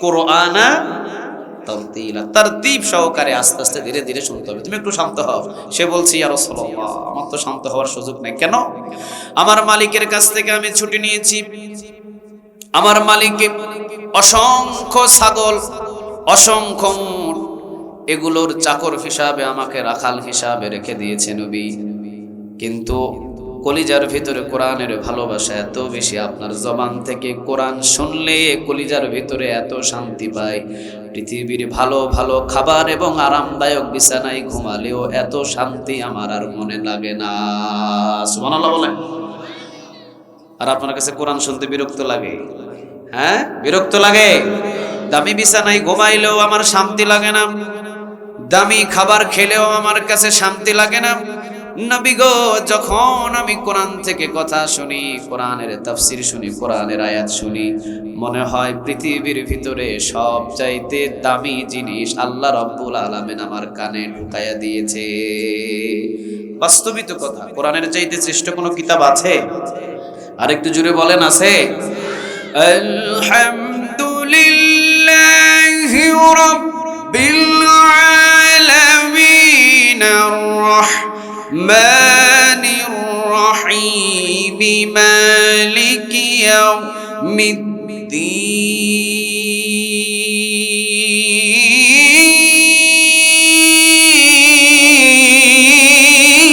কোরআনা তারতিলা, তারতিব সহকারে আস্তে আস্তে ধীরে ধীরে শুনতে হবে। তুমি একটু শান্ত হও। সে বলছি আর আমার তো শান্ত হওয়ার সুযোগ নেই। কেন? আমার মালিকের কাছ থেকে আমি ছুটি নিয়েছি। আমার মালিক অসংখ্য ছাগল, অসংখ্য এগুলোর চাকর হিসাবে আমাকে রাখাল হিসাবে রেখে দিয়েছে নবী। কিন্তু কলিজার ভিতরে কোরআনের ভালোবাসা এত বেশি, আপনার জবান থেকে কোরআন শুনলে কলিজার ভিতরে এত শান্তি পায়। পৃথিবীর ভালো ভালো খাবার এবং আরামদায়ক বিছানায় ঘুমালেও এত শান্তি আমার আর মনে লাগে না। সুবহানাল্লাহ বলেন। আর আপনার কাছে কোরআন শুনতে বিরক্ত লাগে? হ্যাঁ? বিরক্ত লাগে? দামি বিছানায় ঘুমাইলেও আমার শান্তি লাগে না। দামি খাবার খেলেও আমার কাছে শান্তি লাগে না। নবী গো, যখন আমি কোরআন থেকে কথা শুনি, কোরআনের তাফসির শুনি, কোরআনের আয়াত শুনি, মনে হয় পৃথিবীর ভিতরে সব চাইতে দামি জিনিস আল্লাহ রব্বুল আলামিন আমার কানে ঢুকাইয়া দিয়েছে। বাস্তবিত কথা, কোরআনের চাইতে শ্রেষ্ঠ কোনো কিতাব আছে? আরেকটু জুড়ে বলেন, আছে? আলহামদুলিল্লাহি রাব্বিল আলামিন الرحمن الرحيم مالك يوم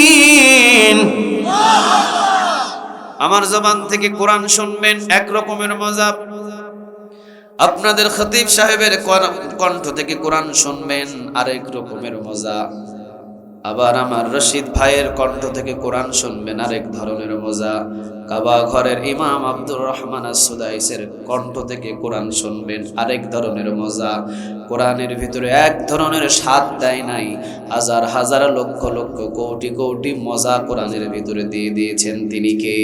الدين আমার জবান থেকে কোরআন শুনবেন এক রকমের মজা আপনাদের খতিব সাহেবের কর- কণ্ঠ থেকে কোরআন শুনবেন আরেক রকমের মজা আবার আমার রশিদ ভাইয়ের কণ্ঠ থেকে কোরআন শুনবেন আরেক ধরনের মজা। কাবা ঘরের ইমাম আব্দুর রহমান সুদাইসের কণ্ঠ থেকে কোরআন শুনবেন আরেক ধরনের মজা। কোরআনের ভিতরে এক ধরনের স্বাদ দেয় নাই। হাজার হাজার লক্ষ লক্ষ কোটি কোটি মজা কোরআনের ভিতরে দিয়ে দিয়েছেন তিনি কে?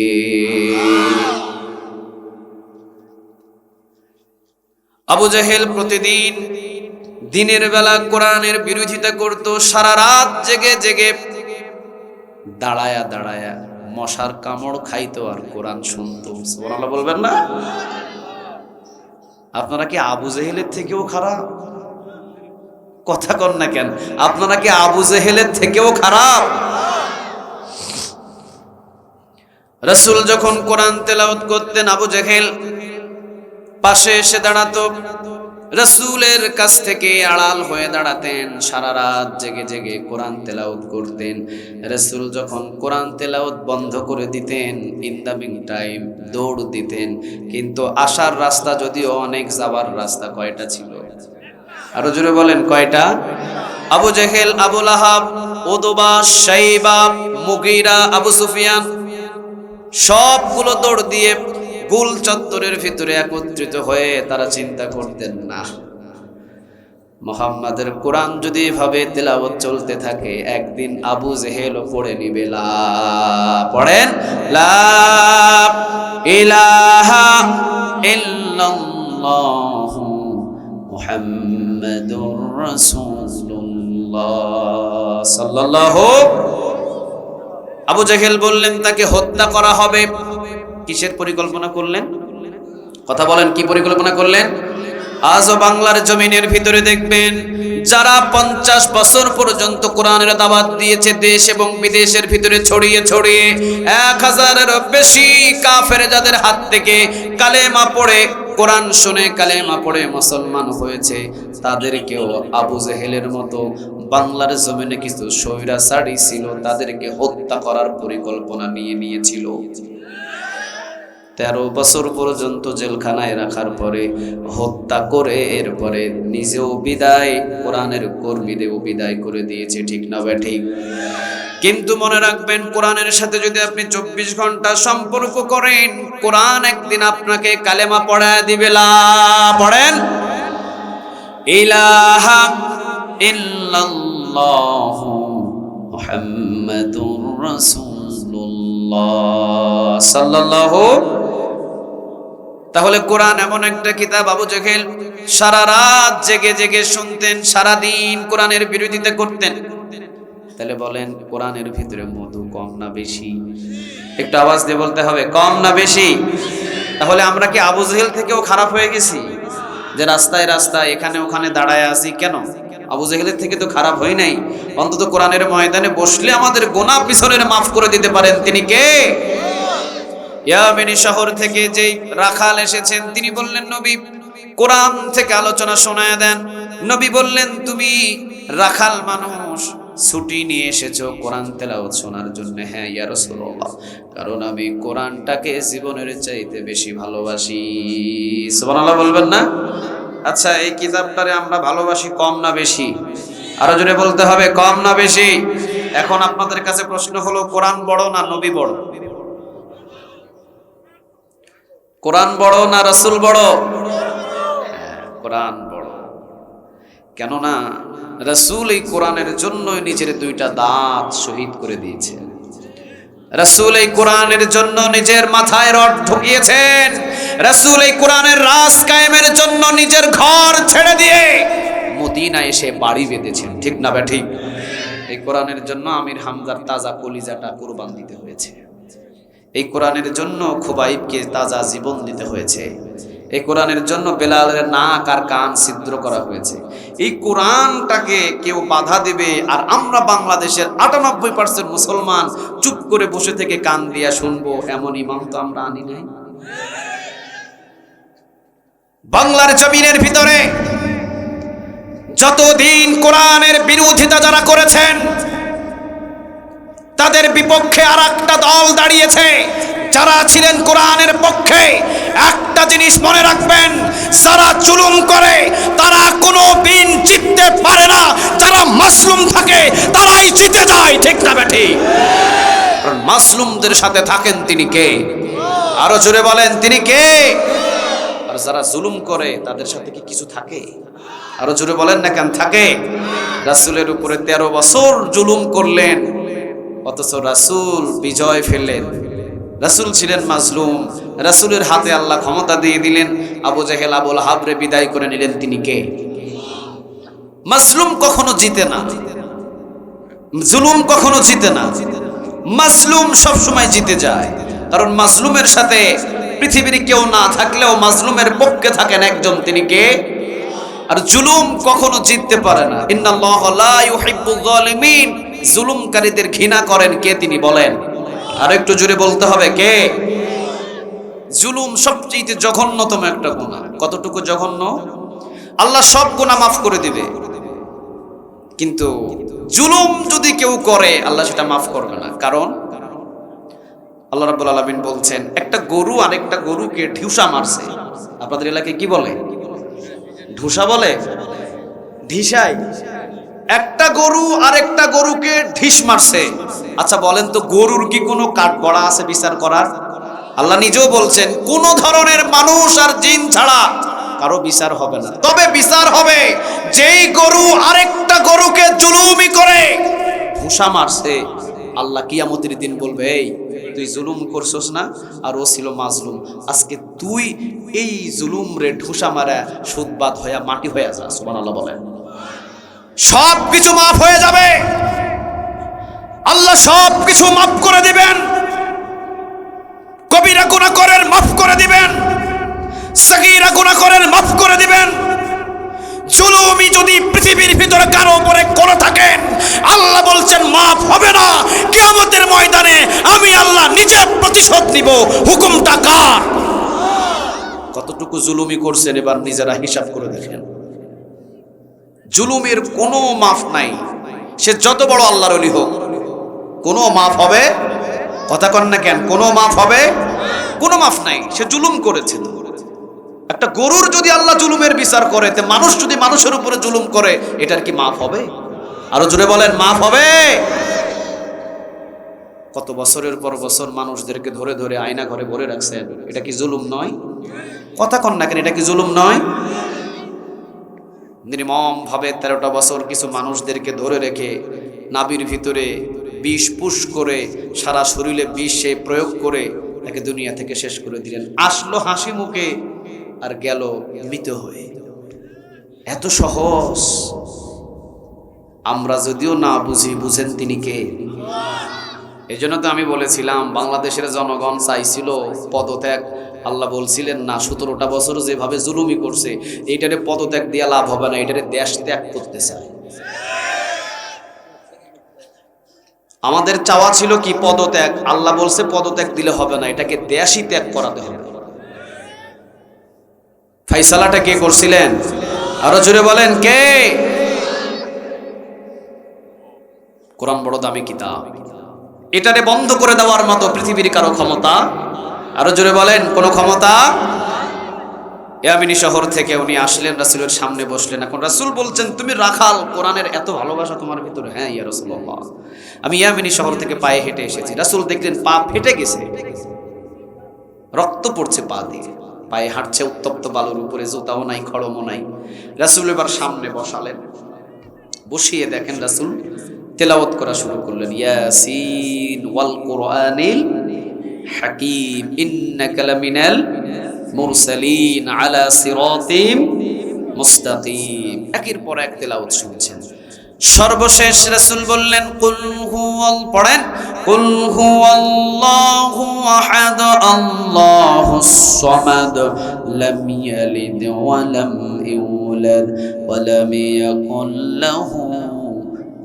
আবু জাহেল প্রতিদিন দিনের বেলা কোরআনের বিরোধিতা করত, সারা রাত জেগে জেগে দাঁড়ায়া দাঁড়ায়া মশার কামড় খাইতো আর কোরআন শুনতো। সুবহানাল্লাহ বলবেন না? আপনারা কি আবু জেহেলের থেকেও খারাপ? কথা কন না কেন? আপনারা কি আবু জেহেলের থেকেও খারাপ? রসুল যখন কোরআন তেলাওত করতেন, আবু জেহেল পাশে এসে দাঁড়াতো। রসুলের কাছ থেকে আড়াল হয়ে দাঁড়াতেন, সারা রাত জেগে জেগে কোরআন তেলাউত করতেন। রসুল যখন কোরআন তেলাউত বন্ধ করে দিতেন ইন দ্য মিং টাইম দৌড় দিতেন। কিন্তু আসার রাস্তা যদিও অনেক যাবার রাস্তা কয়টা ছিল? আরও জোরে বলেন, কয়টা? আবু জেহেল আবুল আহাব ওদোবা সাইবা মুগিরা, আবু সুফিয়ান, সবগুলো দৌড় দিয়ে গুল চত্বরের ভিতরে একত্রিত হয়ে তারা চিন্তা করতেন না। মোহাম্মদের কোরআন যদি এভাবে তেলাওয়াত চলতে থাকে, একদিন আবু জেহেলও পড়ে নিবে। পড়েন? লা, ইলাহা ইল্লাল্লাহু মুহাম্মাদুর রাসূলুল্লাহ। আবু জাহেল বললেন, তাকে হত্যা করা হবে। কিসের পরিকল্পনা করলেন? কথা বলেন, কি পরিকল্পনা করলেন? আজও বাংলার জমিনের ভিতরে দেখবেন, যারা পঞ্চাশ বছর পর্যন্ত কোরআনের দাওয়াত দিয়েছে, দেশ এবং বিদেশের ভিতরে ছড়িয়ে ছড়িয়ে এক হাজারেরও বেশি কাফের যাদের হাত থেকে কালেমা পড়ে, কোরআন শুনে কালেমা পড়ে মুসলমান হয়েছে, তাদেরকেও আবু জেহেলের মতো বাংলার জমিনে কিছু স্বৈরাচারী ছিল, তাদেরকে হত্যা করার পরিকল্পনা নিয়ে নিয়েছিল। তেরো বছর পর্যন্ত জেলখানায় রাখার পরে হত্যা করে এরপরে নিজেও বিদায়, কোরআনের কর্মীদেরও বিদায় করে দিয়েছে, ঠিক না বে ঠিক। কিন্তু মনে রাখবেন, কোরআনের সাথে যদি আপনি চব্বিশ ঘণ্টা সম্পর্ক করেন, কোরআন একদিন আপনাকে কালেমা পড়ায় দিবে, লা পড়েন? ইলাহা রাসূলুল্লাহ সাল্লাল্লাহু তাহলে কোরআন এমন একটা কিতাব আবু জেহেল সারা রাত জেগে জেগে শুনতেন সারা দিন কোরআনের বিরোধিতা করতেন। তাহলে বলেন, কোরআনের ভিতরে মধু কম না বেশি? একটু আওয়াজ দিয়ে বলতে হবে, কম না বেশি? তাহলে আমরা কি আবু জেহেল থেকেও খারাপ হয়ে গেছি? যে রাস্তায় রাস্তায়, এখানে ওখানে দাঁড়ায় আছি কেন? আবু জেহেলের থেকে তো খারাপ হয় নাই। অন্তত কোরআনের ময়দানে বসলে আমাদের গোনা পিছনের মাফ করে দিতে পারেন। তিনি কে? ইয়ামিনী শহর থেকে যেই রাখাল এসেছেন, তিনি বললেন, নবী, কোরআন থেকে আলোচনা শোনায় দেন। নবী বললেন, তুমি রাখাল মানুষ, ছুটি নিয়ে এসেছ কোরআন তেলাওয়াত শোনার জন্য। হ্যাঁ ইয়া রাসূলুল্লাহ, কারণ আমি কোরআনটাকে জীবনের চাইতে বেশি ভালোবাসি। সুবহানাল্লাহ বলবেন না? আচ্ছা এই কিতাবটারে আমরা ভালোবাসি কম না বেশি? আরও জোরে বলতে হবে, কম না বেশি? এখন আপনাদের কাছে প্রশ্ন হলো, কোরআন বড় না নবী বড়? কোরআন বড় না রাসূল বড়? হ্যাঁ, কোরআন বড়। কেননা রাসূল এই কোরআনের জন্য নিজের দুইটা দাঁত শহীদ করে দিয়েছেন। রাসূল এই কোরআনের জন্য নিজের মাথায় রড ঢুকিয়েছেন রাসূল এই কোরআনের রাজ কায়েমের জন্য নিজের ঘর ছেড়ে দিয়ে মদিনা এসে বাড়ি বেঁধেছেন। ঠিক না বা ঠিক এই কোরআনের জন্য আমির হামদার তাজা কলিজাটা কোরবান দিতে হয়েছে। এই কোরআনের জন্য খুবাইবকে তাজা জীবন দিতে হয়েছে। এই কোরআনের জন্য বেলালের নাক আর কান ছিদ্র করা হয়েছে। এই কোরআনটাকে কেউ বাধা দেবে আর আমরা বাংলাদেশের আটানব্বই পার্সেন্ট মুসলমান চুপ করে বসে থেকে কান দিয়া শুনব, এমন ইমাম তো আমরা আনি নাই। বাংলার জমিনের ভিতরে যতদিন কোরআনের বিরোধিতা যারা করেছেন তাদের বিপক্ষে আর একটা দল দাঁড়িয়েছে। যারা ছিলেন কোরআনের পক্ষে, একটা জিনিস মনে রাখবেন, যারা জুলুম করে, তারা কোনো দিন জিততে পারে না। যারা মাসলুম থাকে, তারাই জিতে যায়। ঠিক না বেঠি মাসলুমদের সাথে থাকেন তিনি কে? আরও জোরে বলেন, তিনি কে? আর যারা জুলুম করে, তাদের সাথে কি কিছু থাকে? আরও জোরে বলেন না কেন, থাকে? রাসূলের উপরে তেরো বছর জুলুম করলেন। অথচ রাসুল বিজয় ফেললেন। রাসূল ছিলেন মাজলুম। রাসুলের হাতে আল্লাহ ক্ষমতা দিয়ে দিলেন। আবু জেহেল, আবুল হাবরে বিদায় করে নিলেন তিনি কে? মাজলুম কখনো জিতে না। জুলুম কখনো জিতে না। মাজলুম সব সময় জিতে যায়। কারণ মাজলুমের সাথে পৃথিবীর কেউ না থাকলেও মাজলুমের পক্ষে থাকেন একজন তিনি কে? আর জুলুম কখনো জিততে পারে না। ইন্নাল্লাহ লা ইউহিব্বুয যালিমিন। জুলুমকারীদের ঘৃণা করেন কে তিনি বলেন? আর একটু জোরে বলতে হবে, কে? জুলুম সবচেয়ে জঘন্যতম একটা গুনাহ। কতটুকু জঘন্য? আল্লাহ সব গুনাহ মাফ করে দিবে। কিন্তু জুলুম যদি কেউ করে, আল্লাহ সেটা মাফ করবে না। কারণ? আল্লাহ রাব্বুল আলামিন বলছেন, একটা গরু আরেকটা গরুকে ঢিউসা মারছে। আপনাদের এলাকায় কি বলে? ঢুসা বলে? ঢিসাই? একটা গরু আরেকটা গরুকে ঢিস মারছে। আচ্ছা বলেন তো গরুর কি কোনো কাঠ গড়া আছে বিচার করার? আল্লাহ নিজেও বলছেন, কোন ধরনের মানুষ আর জিন ছাড়া কারও বিচার হবে না। তবে বিচার হবে, যেই গরু আরেকটা গরুকে জুলুমি করে, ঘুষা মারছে, আল্লাহ কিয়ামতের দিন বলবে, এই, তুই জুলুম করছস না? আর ও ছিল মাজলুম। আজকে তুই এই জুলুম রে ঢুসা মারা সুদবাদ হইয়া মাটি হইয়া যা। সুবহানাল্লাহ বলেন। সব কিছু মাফ হয়ে যাবে। আল্লাহ সব কিছু মাফ করে দিবেন। কবিরা গুনাহ করেন মাফ করে দিবেন। সগীরা গুনাহ করেন মাফ করে দিবেন। জুলুমি যদি পৃথিবীর ভিতরে কারও উপরে করে থাকেন, আল্লাহ বলছেন, মাফ হবে না। কিয়ামতের ময়দানে আমি আল্লাহ নিজে প্রতিশোধ নিব। হুকুমটা কার? কতটুকু জুলুমি করছেন, এবার নিজেরা হিসাব করে দেখেন। জুলুমের কোনো মাফ নাই। সে যত বড় আল্লাহর অলি হোক, কোনো মাফ হবে? কথা কন না কেন, কোনো মাফ হবে? কোনো মাফ নাই, সে জুলুম করেছে একটা গরুর যদি আল্লাহ জুলুমের বিচার করে, তে মানুষ যদি মানুষের উপরে জুলুম করে, এটার কি মাফ হবে? আরও জোরে বলেন, মাফ হবে? কত বছরের পর বছর মানুষদেরকে ধরে ধরে আয়না ঘরে ভরে রাখছেন, এটা কি জুলুম নয়? কথা কন না কেন, এটা কি জুলুম নয়? নির্মম ভাবে তেরোটা বছর কিছু মানুষদেরকে ধরে রেখে নাবির ভিতরে বিষ পুষ করে সারা শরীরে বিষ সে প্রয়োগ করে তাকে দুনিয়া থেকে শেষ করে দিলেন। আসলো হাসি মুখে আর গেল মৃত হয়ে। এত সহজ। আমরা যদিও না বুঝি, বুঝেন তিনি কে? এই জন্য তো আমি বলেছিলাম, বাংলাদেশের জনগণ চাইছিল পদত্যাগ আল্লাহ বলছিলেন, না, সতেরোটা বছর যেভাবে জুলুমি করছে, এইটারে পদত্যাগ দিয়া লাভ হবে না এটারে দেশ ত্যাগ করতে চায়। আমাদের চাওয়া ছিল কি পদত্যাগ? আল্লাহ বলছে, পদত্যাগ দিলে হবে না, এটাকে দেশই ত্যাগ করাতে হবে। ফাইসালাটা কে করছিলেন? আরও জোরে বলেন, কে? কোরআন বড় দামি কিতাব। এটারে বন্ধ করে দেওয়ার মতো পৃথিবীর কারও ক্ষমতা আরও জোরে বলেন, কোন ক্ষমতা? ইয়ামিনী শহর থেকে উনি আসলেন, রাসুলের সামনে বসলেন। এখন রাসুল বলছেন, তুমি রাখাল, কোরআনের এত ভালোবাসা তোমার ভিতরে? হ্যাঁ ইয়া রাসূলুল্লাহ। আমি ইয়ামিনী শহর থেকে পায়ে হেঁটে এসেছি। রাসুল দেখলেন, পা ফেটে গেছে। রক্ত পড়ছে পা দিয়ে। পায়ে হাঁটছে উত্তপ্ত বালুর উপরে, জুতাও নাই, খড়মও নাই। রাসুল এবার সামনে বসালেন। বসিয়ে দেখেন রাসুল তেলাওয়াত করা শুরু করলেন। ইয়াসিন ওয়াল কোরআনিল হাকিম, ইন্নাকা লামিনাল মুরসালিন আলা সিরাতিম মুস্তাকিম। একের পর এক তেলাওয়াত শুনছেন। সর্বশেষ রাসূল বললেন, কুল হুয়াল পড়েন, কুল হুয়াল্লাহু আহাদ, আল্লাহুস সামাদ, লাম ইয়ালিদ ওয়া লাম ইউলাদ, ওয়া লাম ইয়াকুল লাহু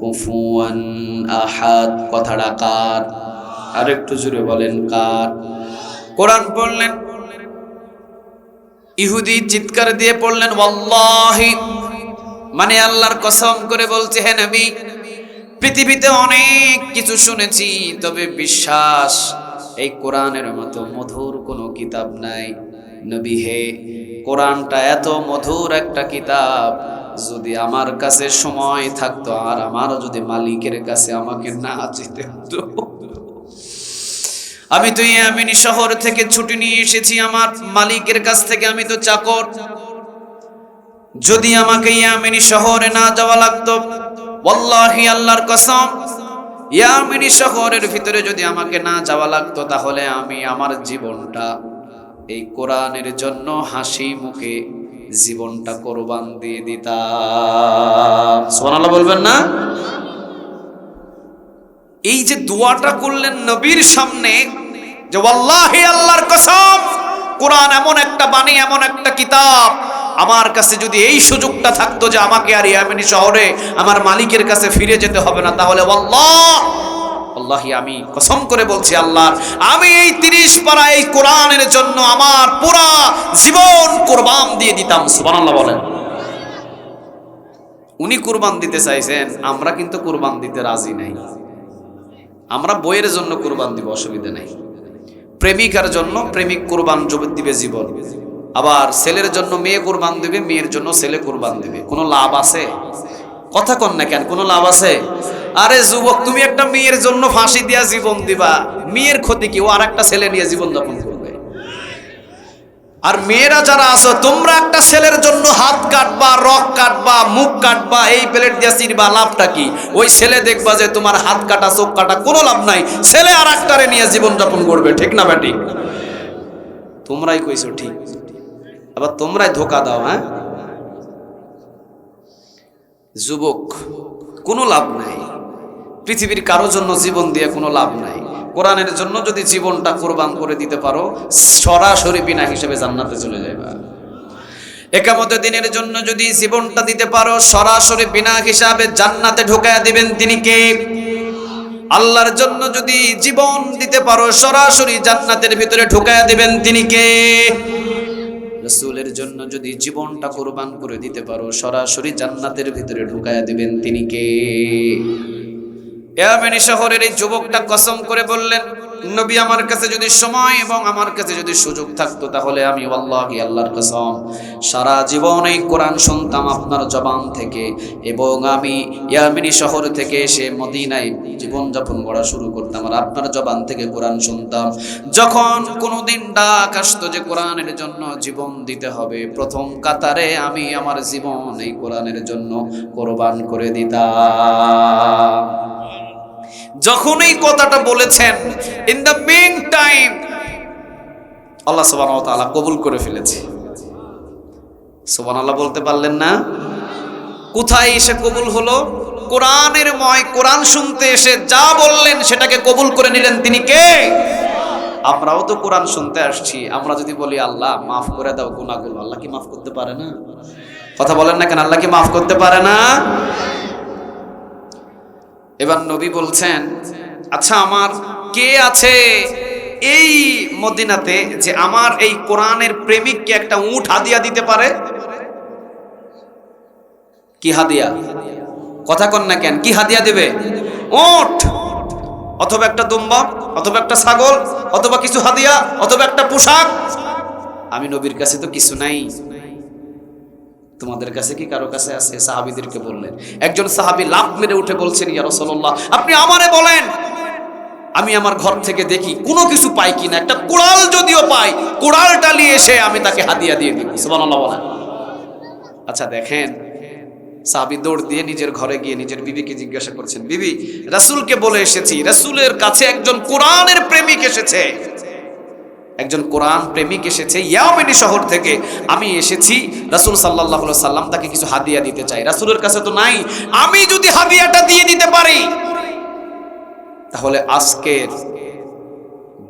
কুফুয়ান আহাদ। কথাটা কার? আর একটু জুড়ে বলেন, কার? কোরআন পড়লেন, ইহুদি চিৎকার দিয়ে পড়লেন, ওয়াল্লাহি। মানে আল্লাহর কসম করে বলছে, হে নবী, পৃথিবীতে অনেক কিছু শুনেছি, তবে বিশ্বাস, এই কোরআনের মতো মধুর কোনো কিতাব নাই। নবী, হে, কোরআনটা এত মধুর একটা কিতাব, যদি আমার কাছে সময় থাকতো আর আমার যদি মালিকের কাছে আমাকে না যেতে হতো। আমি তো ইয়ামিনী শহর থেকে ছুটি নিয়ে এসেছি, আমার মালিকের কাছ থেকে আমি তো চাকর। যদি আমাকে ইয়ামিনী শহরে না যাওয়া লাগতো, ওয়াল্লাহি আল্লাহর কসম, ইয়ামিনী শহরের ভিতরে যদি আমাকে না যাওয়া লাগতো, তাহলে আমি আমার জীবনটা, এই কোরআনের জন্য হাসি মুখে জীবনটা কোরবান দিয়ে দিতাম। সোনালা বলবেন না? এই যে দোয়াটা করলেন নবীর সামনে যে ওয়াল্লাহি আল্লাহর কসম, কোরআন এমন একটা বাণী, এমন একটা কিতাব। আমার কাছে যদি এই সুযোগটা থাকতো যে আমাকে আর ইয়ামিনী শহরে আমার মালিকের কাছে ফিরে যেতে হবে না, তাহলে আল্লাহ আল্লাহি আমি কসম করে বলছি আল্লাহ, আমি এই তিরিশ পারা এই কোরআনের জন্য আমার পুরা জীবন কোরবান দিয়ে দিতাম, সুবহানাল্লাহ বলেন। উনি কোরবান দিতে চাইছেন, আমরা কিন্তু কোরবান দিতে রাজি নাই। আমরা বইয়ের জন্য কোরবান দিব, অসুবিধা নাই। প্রেমিকার জন্য প্রেমিক কোরবান দিবে জীবন। আবার ছেলের জন্য মেয়ে কোরবান দিবে, মেয়ের জন্য ছেলে কোরবান দিবে। কোনো লাভ আছে? কথা কন না কেন, কোনো লাভ আছে? আরে যুবক, তুমি একটা মেয়ের জন্য ফাঁসি দিয়া জীবন দিবা। মেয়ের ক্ষতি কি? ও আর একটা ছেলে নিয়ে জীবন যাপন করবে। আর মেয়েরা যারা আছো, তোমরা একটা ছেলের জন্য হাত কাটবা, রক কাটবা, মুখ কাটবা, এই প্লেট দিয়ে চিরবা, লাভটা কি? ওই ছেলে দেখবা যে তোমার হাত কাটা, চোখ কাটা, কোনো লাভ নাই। ছেলে আর একটারে নিয়ে জীবনযাপন করবে, ঠিক না ব্যাটি? তোমরাই কইছো ঠিক। আবার তোমরাই ধোকা দাও হ্যাঁ? যুবক, কোনো লাভ নাই। পৃথিবীর কারোর জন্য জীবন দিয়ে কোনো লাভ নাই। কোরআনের জন্য যদি জীবনটা কোরবান করে দিতে পারো, সরাসরি বিনা হিসেবে জান্নাতে চলে যাবে একামত দিনের জন্য যদি জীবনটা দিতে পারো, সরাসরি বিনা হিসাবে জান্নাতে ঢোকায়া দিবেন তিনি কে? আল্লাহর জন্য যদি জীবন দিতে পারো, সরাসরি জান্নাতের ভিতরে ঢোকায়া দিবেন তিনি কে? রসুলের জন্য যদি জীবনটা কোরবান করে দিতে পারো, সরাসরি জান্নাতের ভিতরে ঢুকায়া দিবেন তিনি কে? ইয়ামেনি শহরের এই যুবকটা কসম করে বললেন, নবী আমার কাছে যদি সময় এবং আমার কাছে যদি সুযোগ থাকতো তাহলে আমি আল্লাহি আল্লাহর কসম। সারা জীবন এই কোরআন শুনতাম আপনার জবান থেকে এবং আমি ইয়ামিনী শহর থেকে এসে মদিনায় জীবনযাপন করা শুরু করতাম আর আপনার জবান থেকে কোরআন শুনতাম। যখন কোনোদিন ডাক আসতো যে কোরআনের জন্য জীবন দিতে হবে, প্রথম কাতারে আমি আমার জীবন এই কোরআনের জন্য কোরবান করে দিতাম। যখন এই কথাটা বলেছেন ইন দ্য মেন টাইম আল্লাহ সোবান তাআলা কবুল করে ফেলেছে। সোবান আল্লাহ বলতে পারলেন না? কোথায় এসে কবুল হলো? কোরআনের ময় কোরআন শুনতে এসে যা বললেন সেটাকে কবুল করে নিলেন তিনি কে? আমরাও তো কোরআন শুনতে আসছি। আমরা যদি বলি, আল্লাহ, মাফ করে দাও গুনাহগুলো। আল্লাহ কি মাফ করতে পারে না? কথা বলেন না কেন? আল্লাহ কি মাফ করতে পারে না? এবার নবী বলছেন আচ্ছা আমার কে আছে এই মদিনাতে যে আমার এই কোরআনের প্রেমিককে একটা উট হাদিয়া দিতে পারে? কি হাদিয়া? কথা কন না কেন, কি হাদিয়া দেবে? উট! অথবা একটা দুম্বা অথবা একটা ছাগল, অথবা কিছু হাদিয়া, অথবা একটা পোশাক। আমি নবীর কাছে তো কিছু নাই। তোমাদের কাছে কি কারও কাছে আছে? সাহাবিদেরকে বললেন। একজন সাহাবি লাভ মেরে উঠে বলছেন, ইয়া রাসূলুল্লাহ, আপনি আমারে বলেন, আমি আমার ঘর থেকে দেখি কোনো কিছু পাই কিনা একটা কোড়াল যদিও পাই, কোড়ালটা নিয়ে এসে আমি তাকে হাদিয়া দিয়ে দিই। সুবহানাল্লাহ বলেন। আচ্ছা দেখেন, সাহাবি দৌড় দিয়ে নিজের ঘরে গিয়ে নিজের বিবিকে জিজ্ঞাসা করছেন, বিবি, রাসূলকে বলে এসেছি, রাসূলের কাছে একজন কোরআনের প্রেমিক এসেছে। একজন কোরআন প্রেমিক এসেছে ইয়ামিনী শহর থেকে আমি এসেছি, রাসূল আলাইহি সাল্লাম তাকে কিছু হাদিয়া দিতে চাই। রাসূলের কাছে তো নাই, আমি যদি হাদিয়াটা দিয়ে দিতে পারি, তাহলে আজকের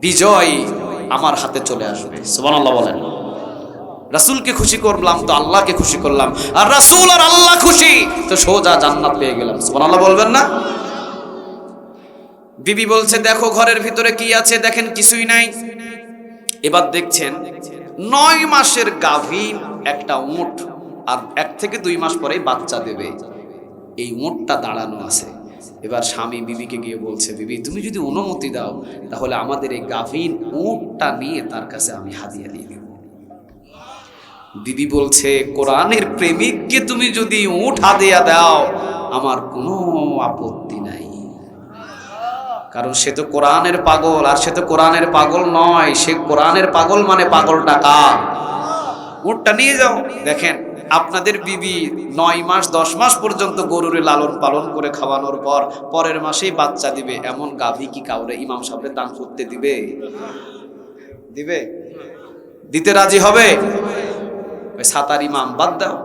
বিজয় আমার হাতে চলে আসবে। সুবহানাল্লাহ বলেন। রাসূলকে খুশি করলাম, তো আল্লাহকে খুশি করলাম। আর রাসূল আর আল্লাহ খুশি, তো সোজা জান্নাত পেয়ে গেলাম। সুবহানাল্লাহ বলবেন না? বিবি বলছে, দেখো ঘরের ভিতরে কি আছে, দেখেন কিছুই নাই। এবার দেখছেন নয় মাসের গাভীর একটা উঁট আর এক থেকে দুই মাস পরেই বাচ্চা দেবে। এই উঁটটা দাঁড়ানো আছে। এবার স্বামী বিবিকে গিয়ে বলছে, বিবি, তুমি যদি অনুমতি দাও, তাহলে আমাদের এই গাভীর উঁটটা নিয়ে তার কাছে আমি হাদিয়া দিয়ে দেব। দিদি বলছে, কোরআনের প্রেমিককে তুমি যদি উঁট হাদিয়া দাও, আমার কোনো আপত্তি কারণ সে তো কোরআনের পাগল, আর সে তো কোরআনের পাগল নয়। সে কোরআনের পাগল মানে পাগল টাকা উটটা নিয়ে যাও। দেখেন, আপনাদের বিবি নয় মাস, দশ মাস পর্যন্ত গরুরে লালন পালন করে খাওয়ানোর পর পরের মাসেই বাচ্চা দিবে। এমন গাভী কি কাউরে ইমাম সাহেবের দান করতে দিবে? দিবে? দিতে রাজি হবে? সাতার ইমাম বাদ দাও।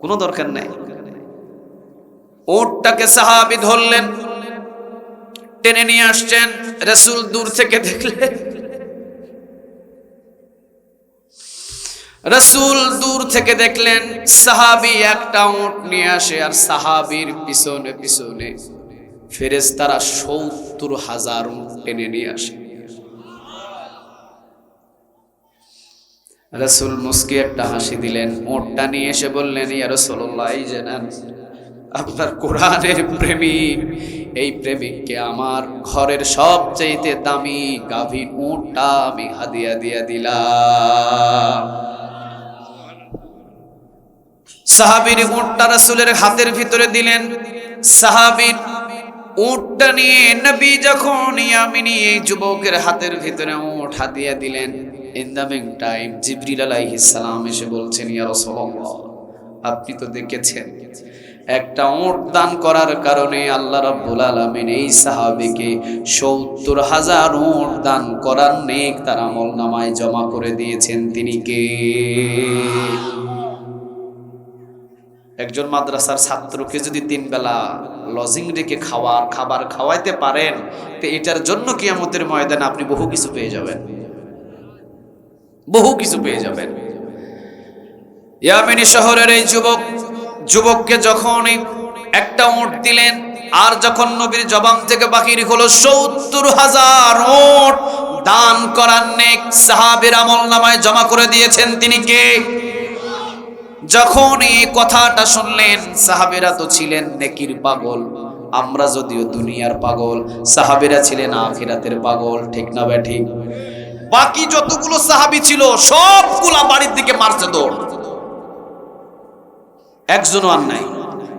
কোনো দরকার নাই। ওটটাকে সাহাবি ধরলেন। টেনে নিয়ে আসছেন। রসুল দূর থেকে দেখলেন। রসুল দূর থেকে দেখলেন, সাহাবি একটা উঁট নিয়ে আসে আর সাহাবির পিছনে পিছনে ফেরেস তারা সত্তর হাজার উঁট টেনে নিয়ে আসে। রসুল মুসকি একটা হাসি দিলেন ওটটা নিয়ে এসে বললেন, ইয়া রসুল্লাহ এই যে নেন। আপনার কোরআনের প্রেমিক এই প্রেমিককে আমার ঘরের সবচাইতে দামি গাভীর উঁটটা আমি হাদিয়া দিয়া দিলাম। সাহাবির উঁটটা রাসূলের হাতের ভিতরে দিলেন। সাহাবির উঁটটা নিয়ে নবী যখন ইয়ামিনী এই যুবকের হাতের ভিতরে উঁট হাদিয়া দিলেন ইন দ্য মিন টাইম জিবরিল আলাইহিস সালাম এসে বলছেন, ইয়া রাসূলুল্লাহ, আপনি তো দেখেছেন একটা উঁট দান করার কারণে আল্লাহ রাব্বুল আলামিন এই সাহাবীকে সত্তর হাজার উঁট দান করার নেক তার আমল নামায় জমা করে দিয়েছেন তিনি কে? একজন মাদ্রাসার ছাত্রকে যদি তিন বেলা লজিং রেখে খাওয়ার খাবার খাওয়াইতে পারেন, তো এটার জন্য কিয়ামতের ময়দানে আপনি বহু কিছু পেয়ে যাবেন। বহু কিছু পেয়ে যাবেন। ইয়ামিনী শহরের এই যুবক যুবককে যখন একটা উঁট দিলেন, আর যখন নবীর জবান থেকে বাকির হলো, সত্তর হাজার উঁট দান করার নেক সাহাবের আমল নামায় জমা করে দিয়েছেন তিনি কে? যখন এই কথাটা শুনলেন, সাহাবেরা তো ছিলেন নেকির পাগল, আমরা যদিও দুনিয়ার পাগল, সাহাবেরা ছিলেন আখিরাতের পাগল, ঠিক না বে ঠিক? বাকি যতগুলো সাহাবি ছিল, সবগুলা বাড়ির দিকে মারছে দৌড়। একজনও আর নাই।